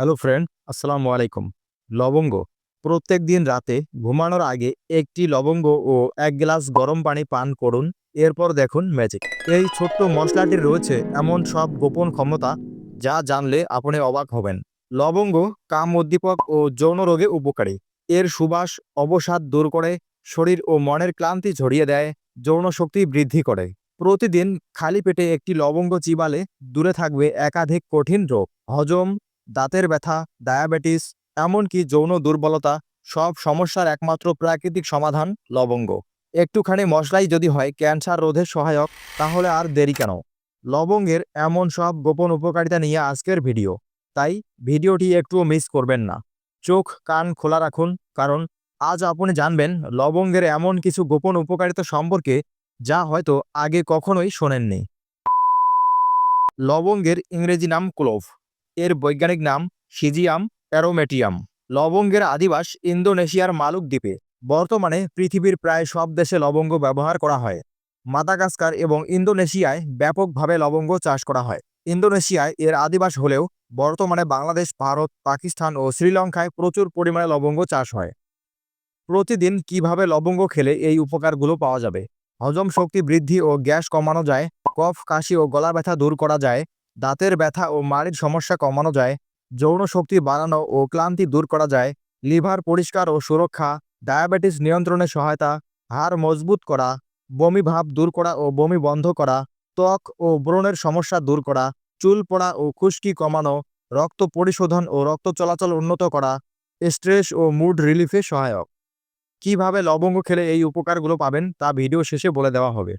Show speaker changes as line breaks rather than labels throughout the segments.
Hello friend, আসসালামু আলাইকুম। লবঙ্গ। প্রত্যেক দিন রাতে ঘুমানোর আগে একটি লবঙ্গ ও এক গ্লাস গরম পানি পান করুন, এরপর দেখুন ম্যাজিক এই ছোট্ট মশলাটির রয়েছে এমন সব গোপন ক্ষমতা যা জানলে আপনি অবাক হবেন। লবঙ্গ কাম উদ্দীপক ও যৌন রোগে উপকারী। এর সুবাস, অবসাদ দূর করে, শরীর ও মনের ক্লান্তি ঝরিয়ে দেয়, যৌন শক্তি বৃদ্ধি করে। প্রতিদিন খালি পেটে একটি লবঙ্গ চিবালে দূরে থাকবে একাধিক কঠিন রোগ। হজম দাঁতের ব্যথা, ডায়াবেটিস, এমনকি যৌন দুর্বলতা সব সমস্যার একমাত্র প্রাকৃতিক সমাধান লবঙ্গ। একটুখানি মশলাই যদি হয় ক্যান্সার রোধে সহায়ক, তাহলে আর দেরি কেন? লবঙ্গের এমন সব গোপন উপকারিতা নিয়ে আজকের ভিডিও। তাই ভিডিওটি একটুও মিস করবেন না। চোখ, কান খোলা রাখুন, কারণ আজ আপনি জানবেন লবঙ্গের এমন কিছু গোপন উপকারিতা সম্পর্কে যা হয়তো আগে কখনোই শোনেননি। লবঙ্গের ইংরেজি নাম ক্লোভ। এর বৈজ্ঞানিক নাম সিজিয়াম অ্যারোমেটিয়াম। লবঙ্গের আদিবাস ইন্দোনেশিয়ার মালুক দ্বীপে বর্তমানে পৃথিবীর প্রায় সব দেশে লবঙ্গ ব্যবহার করা হয়। মাদাগাস্কার এবং ইন্দোনেশিয়ায় ব্যাপকভাবে লবঙ্গ চাষ করা হয়। ইন্দোনেশিয়ায় এর আদিবাস হলেও বর্তমানে বাংলাদেশ, ভারত, পাকিস্তান ও শ্রীলঙ্কায় প্রচুর পরিমাণে লবঙ্গ চাষ হয়। প্রতিদিন কীভাবে লবঙ্গ খেলে এই উপকারগুলো পাওয়া যাবে? হজম শক্তি বৃদ্ধি ও গ্যাস কমানো যায়। কফ, কাশি ও গলা ব্যথা দূর করা যায়। দাঁতের ব্যথা ও মাড়ির সমস্যা কমানো যায়, যৌন শক্তি বাড়ানো ও ক্লান্তি দূর করা যায়, লিভার পরিষ্কার ও সুরক্ষা, ডায়াবেটিস নিয়ন্ত্রণে সহায়তা, হাড় মজবুত করা, বমি ভাব দূর করা ও বমি বন্ধ করা, ত্বক ও ব্রণের সমস্যা দূর করা, চুল পড়া ও খুশকি কমানো, রক্ত পরিশোধন ও রক্ত চলাচল উন্নত করা, স্ট্রেস ও মুড রিলিফে সহায়ক। কীভাবে লবঙ্গ খেলে এই উপকারগুলো পাবেন তা ভিডিও শেষে বলে দেওয়া হবে।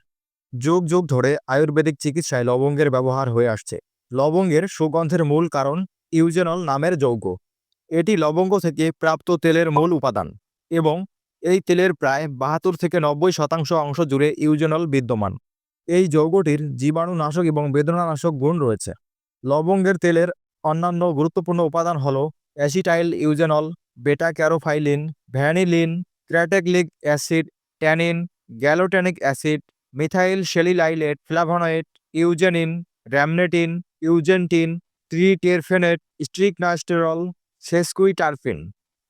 যুগ যুগ ধরে আয়ুর্বেদিক চিকিৎসায় লবঙ্গের ব্যবহার হয়ে আসছে। লবঙ্গের সুগন্ধের মূল কারণ ইউজেনল নামের যৌগ। এটি লবঙ্গ থেকে প্রাপ্ত তেলের মূল উপাদান এবং এই তেলের প্রায় বাহাত্তর থেকে নব্বই শতাংশ অংশ জুড়ে ইউজেনল বিদ্যমান। এই যৌগটির জীবাণুনাশক এবং বেদনানাশক গুণ রয়েছে। লবঙ্গের তেলের অন্যান্য গুরুত্বপূর্ণ উপাদান হল acetyl eugenol beta caryophyllene vanillin, crategolic acid, tannin gallotannic acid, methyl salicylate flavonoid, eugenin, rhamnetin eugenitin three triterpenoid stigmasterol sesquiterpene.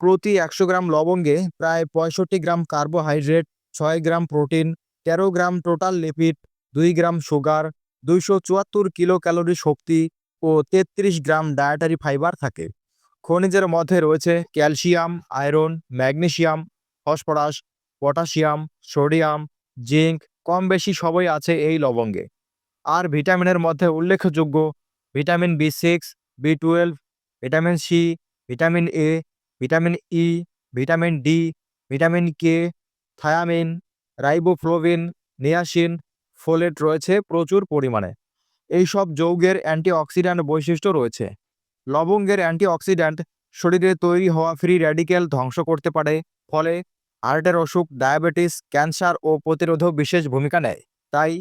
প্রতি একশো গ্রাম লবঙ্গে প্রায় পঁয়ষট্টি গ্রাম কার্বোহাইড্রেট, ছয় গ্রাম প্রোটিন, তেরো গ্রাম টোটাল লিপিড, দুই গ্রাম সুগার, দুইশো চুয়াত্তর কিলো ক্যালোরি শক্তি ও তেত্রিশ গ্রাম ডায়েটারি ফাইবার থাকে। খনিজের মধ্যে রয়েছে calcium, iron magnesium phosphorus, potassium, sodium, zinc কম বেশি সবই আছে এই লবঙ্গে। আর ভিটামিনের মধ্যে উল্লেখযোগ্য vitamin B six, B twelve, vitamin C, vitamin A, vitamin E, vitamin D, vitamin K, thiamine, riboflavin, niacin, folate রয়েছে প্রচুর পরিমাণে। এই সব যৌগের অ্যান্টিঅক্সিড্যান্ট বৈশিষ্ট্য রয়েছে। লবঙ্গের অ্যান্টিঅক্সিড্যান্ট শরীরে তৈরি হওয়া ফ্রি র্যাডিক্যাল ধ্বংস করতে পারে, ফলে হার্টের অসুখ, ডায়াবেটিস, ক্যান্সার ও প্রতিরোধক বিশেষ ভূমিকা নেয়। তাই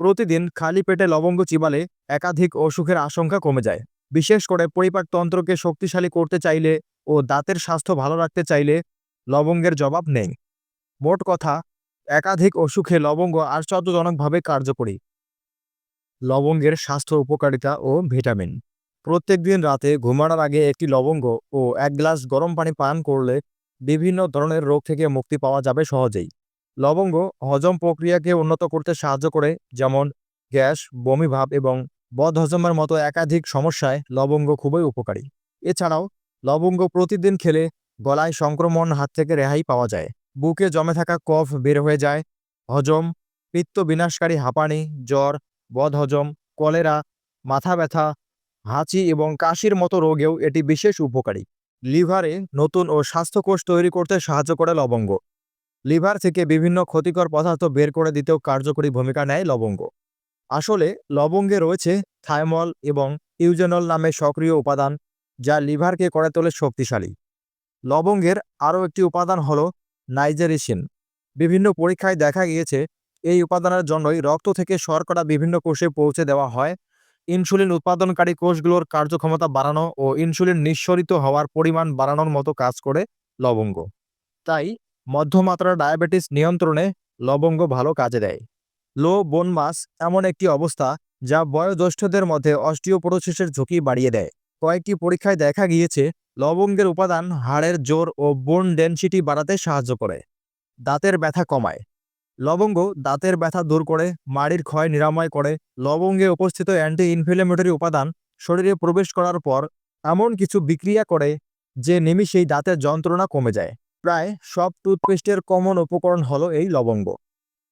প্রতিদিন খালি পেটে লবঙ্গ চিবালে একাধিক অসুখের আশঙ্কা কমে যায়। বিশেষ করে পরিপাকতন্ত্রকে শক্তিশালী করতে চাইলে ও দাঁতের স্বাস্থ্য ভালো রাখতে চাইলে লবঙ্গের জবাব নেই। মোট কথা, একাধিক অসুখে লবঙ্গ আশ্চর্যজনকভাবে কার্যকরী। লবঙ্গের স্বাস্থ্য উপকারিতা ও ভিটামিন। প্রত্যেকদিন রাতে ঘুমানোর আগে একটি লবঙ্গ ও এক গ্লাস গরম পানি পান করলে বিভিন্ন ধরনের রোগ থেকে মুক্তি পাওয়া যাবে সহজেই। লবঙ্গ হজম প্রক্রিয়াকে উন্নত করতে সাহায্য করে, যেমন গ্যাস বমিভাব এবং বদহজমের মতো একাধিক সমস্যায় লবঙ্গ খুবই উপকারী। এছাড়াও, লবঙ্গ প্রতিদিন খেলে গলায় সংক্রমণ, হাত থেকে রেহাই পাওয়া যায়, বুকে জমে থাকা কফ বের হয়ে যায়, হজম, পিত্ত বিনাশকারী হাঁপানি, জ্বর, বদহজম, কলেরা, মাথা ব্যথা, হাঁচি এবং কাশির মতো রোগেও এটি বিশেষ উপকারী। লিভারে নতুন ও স্বাস্থ্যকোষ তৈরি করতে সাহায্য করে লবঙ্গ। লিভার থেকে বিভিন্ন ক্ষতিকর পদার্থ বের করে দিতেও কার্যকরী ভূমিকা নেয় লবঙ্গ। আসলে, লবঙ্গে রয়েছে থাইমল এবং ইউজেনল নামে সক্রিয় উপাদান যা লিভারকে করে তোলে শক্তিশালী। লবঙ্গের আরও একটি উপাদান হল নাইজেরিসিন। বিভিন্ন পরীক্ষায় দেখা গিয়েছে, এই উপাদানের জন্যই রক্ত থেকে শর্করা বিভিন্ন কোষে পৌঁছে দেওয়া হয়। ইনসুলিন উৎপাদনকারী কোষগুলোর কার্যক্ষমতা বাড়ানো ও ইনসুলিন নিঃসরিত হওয়ার পরিমাণ বাড়ানোর মতো কাজ করে লবঙ্গ। তাই মধ্যমাত্রার ডায়াবেটিস নিয়ন্ত্রণে লবঙ্গ ভালো কাজে দেয়। লো বোন মাস এমন একটি অবস্থা যা বয়োজ্যেষ্ঠদের মধ্যে অস্টিওপোরোসিসের ঝুঁকি বাড়িয়ে দেয়। কয়েকটি পরীক্ষায় দেখা গিয়েছে, লবঙ্গের উপাদান হাড়ের জোর ও বোন ডেনসিটি বাড়াতে সাহায্য করে। দাঁতের ব্যথা কমায়। লবঙ্গ দাঁতের ব্যথা দূর করে, মাড়ির ক্ষয় নিরাময় করে। লবঙ্গে উপস্থিত অ্যান্টি ইনফ্লেমেটরি উপাদান শরীরে প্রবেশ করার পর এমন কিছু বিক্রিয়া করে যে নিমিষেই দাঁতের যন্ত্রণা কমে যায়। প্রায় সব টুথপেস্টের কমন উপকরণ হলো এই লবঙ্গ।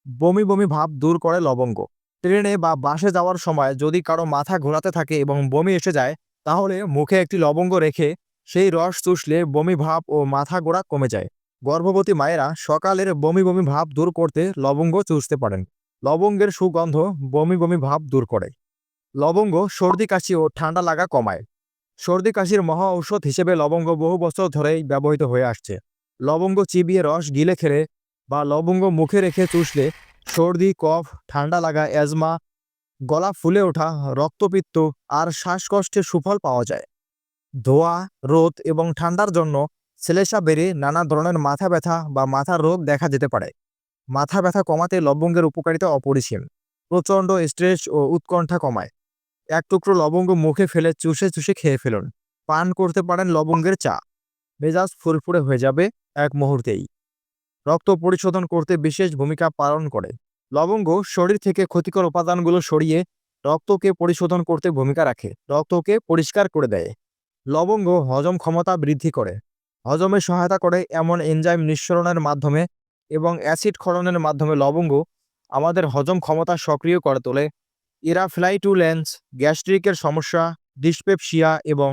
বমি বমি ভাব দূর করে লবঙ্গ। ট্রেনে বা বাসে যাওয়ার সময় যদি কারও মাথা ঘোরাতে থাকে এবং বমি এসে যায়, তাহলে মুখে একটি লবঙ্গ রেখে সেই রস চুষলে বমি ভাব ও মাথা গোড়া কমে যায়। গর্ভবতী মায়েরা সকালের বমি বমি ভাব দূর করতে লবঙ্গ চুষতে পারেন। লবঙ্গের সুগন্ধ বমি বমি ভাব দূর করে। লবঙ্গ সর্দি কাশি ও ঠান্ডা লাগা কমায়। সর্দি কাশির মহা ঔষধ হিসেবে লবঙ্গ বহু বছর ধরেই ব্যবহৃত হয়ে আসছে। লবঙ্গ চিবিয়ে রস গিলে খেলে বা লবঙ্গ মুখে রেখে চুষলে সর্দি, কফ, ঠান্ডা লাগা অ্যাজমা গলা ফুলে ওঠা, রক্তপিত্ত আর শ্বাসকষ্টের সুফল পাওয়া যায়। ধোয়া, রোদ এবং ঠান্ডার জন্য সেলেসা বেড়ে নানা ধরনের মাথা ব্যথা বা মাথার রোগ দেখা যেতে পারে। মাথা ব্যথা কমাতে লবঙ্গের উপকারিতা অপরিসীম। প্রচণ্ড স্ট্রেস ও উৎকণ্ঠা কমায়। এক টুকরো লবঙ্গ মুখে ফেলে চুষে চুষে খেয়ে ফেলুন। পান করতে পারেন লবঙ্গের চা। মেজাজ ফুরফুরে হয়ে যাবে এক মুহূর্তেই। রক্ত পরিশোধন করতে বিশেষ ভূমিকা পালন করে। লবঙ্গ শরীর থেকে ক্ষতিকর উপাদানগুলো সরিয়ে রক্তকে পরিশোধন করতে ভূমিকা রাখে। রক্তকে পরিষ্কার করে দেয়। লবঙ্গ হজম ক্ষমতা বৃদ্ধি করে। হজমে সহায়তা করে এমন এনজাইম নিঃসরণের মাধ্যমে এবং অ্যাসিড ক্ষরণের মাধ্যমে লবঙ্গ আমাদের হজম ক্ষমতা সক্রিয় করে তোলে। ইরাফ্লাইটুলেন্স, গ্যাস্ট্রিকের সমস্যা, ডিসপেপসিয়া এবং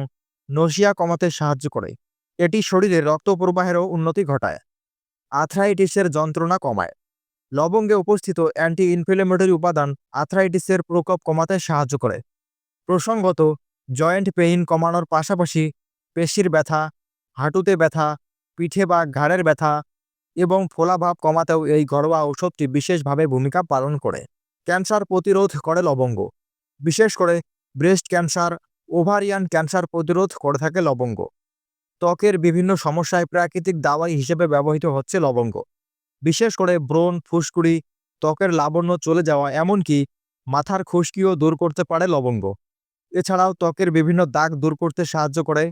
নসিয়া কমাতে সাহায্য করে। এটি শরীরে রক্ত প্রবাহেরও উন্নতি ঘটায়। আথরাইটিসের যন্ত্রণা কমায়। লবঙ্গে উপস্থিত অ্যান্টি ইনফ্লেমেটরি উপাদান আথরাইটিসের প্রকোপ কমাতে সাহায্য করে। প্রসঙ্গত, জয়েন্ট পেইন কমানোর পাশাপাশি পেশির ব্যথা, হাঁটুতে ব্যথা, পিঠে বা ঘাড়ের ব্যথা এবং ফোলাভাব কমাতেও এই ঘরোয়া ঔষধটি বিশেষভাবে ভূমিকা পালন করে। ক্যান্সার প্রতিরোধ করে লবঙ্গ। বিশেষ করে ব্রেস্ট ক্যান্সার, ওভারিয়ান ক্যান্সার প্রতিরোধ করে থাকে লবঙ্গ। ত্বকের বিভিন্ন সমস্যায় প্রাকৃতিক দাওয়াই হিসেবে ব্যবহৃত হচ্ছে লবঙ্গ। বিশেষ করে ব্রণ, ফুসকুড়ি, ত্বকের লাবণ্য চলে যাওয়া, এমনকি মাথার খুশকিও দূর করতে পারে লবঙ্গ। এছাড়াও ত্বকের বিভিন্ন দাগ দূর করতে সাহায্য করে।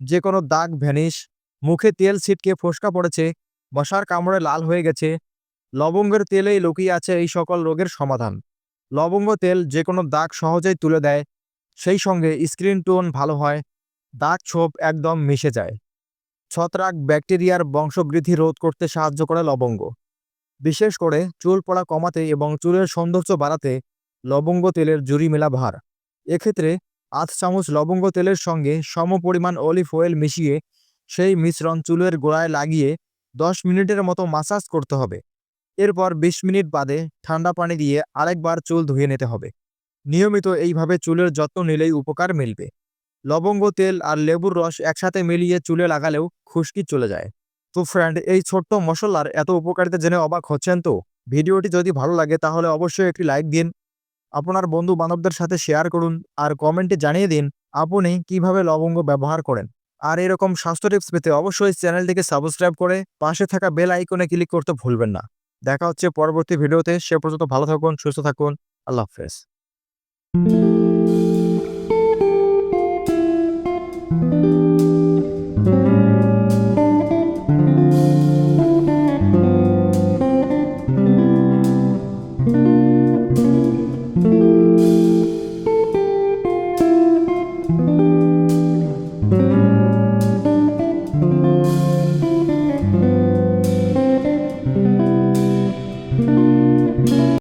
যে কোনো দাগ, ভ্যানিশ, মুখে তেল ছিটকে ফোসকা পড়েছে, মশার কামড়ে লাল হয়ে গেছে, লবঙ্গের তেলেই লুকিয়ে আছে এই সকল রোগের সমাধান। লবঙ্গ তেল যে কোনো দাগ সহজেই তুলে দেয়, সেই সঙ্গে স্ক্রিন টোন ভালো হয় দাগ ছোপ একদম মিশে যায়। ছত্রাক ব্যাকটেরিয়ার বংশবৃদ্ধি রোধ করতে সাহায্য করে লবঙ্গ। বিশেষ করে চুল পড়া কমাতে এবং চুলের সৌন্দর্য বাড়াতে লবঙ্গ তেলের জুরি মেলা ভার। এক্ষেত্রে আধ চামচ লবঙ্গ তেলের সঙ্গে সম পরিমাণ অলিভ অয়েল মিশিয়ে সেই মিশ্রণ চুলের গোড়ায় লাগিয়ে দশ মিনিটের মতো মাসাজ করতে হবে। এরপর বিশ মিনিট বাদে ঠান্ডা পানি দিয়ে আরেকবার চুল ধুয়ে নিতে হবে। নিয়মিত এইভাবে চুলের যত্ন নিলেই উপকার মিলবে। লবঙ্গ, তেল আর লেবুর রস একসাথে মিলিয়ে চুলে লাগালেও খুশকি চলে যায়। তো ফ্রেন্ড এই ছোট্ট মশলার এত উপকারিতা জেনে অবাক হচ্ছেন তো? ভিডিওটি যদি ভালো লাগে তাহলে অবশ্যই একটি লাইক দিন। আপনার বন্ধু বান্ধবদের সাথে শেয়ার করুন আর কমেন্টে জানিয়ে দিন আপনি কীভাবে লবঙ্গ ব্যবহার করেন। আর এরকম স্বাস্থ্য টিপস পেতে অবশ্যই চ্যানেলটিকে সাবস্ক্রাইব করে পাশে থাকা বেল আইকনে ক্লিক করতে ভুলবেন না। দেখা হচ্ছে পরবর্তী ভিডিওতে সে পর্যন্ত ভালো থাকুন, সুস্থ থাকুন। আল্লাহ হাফেজ।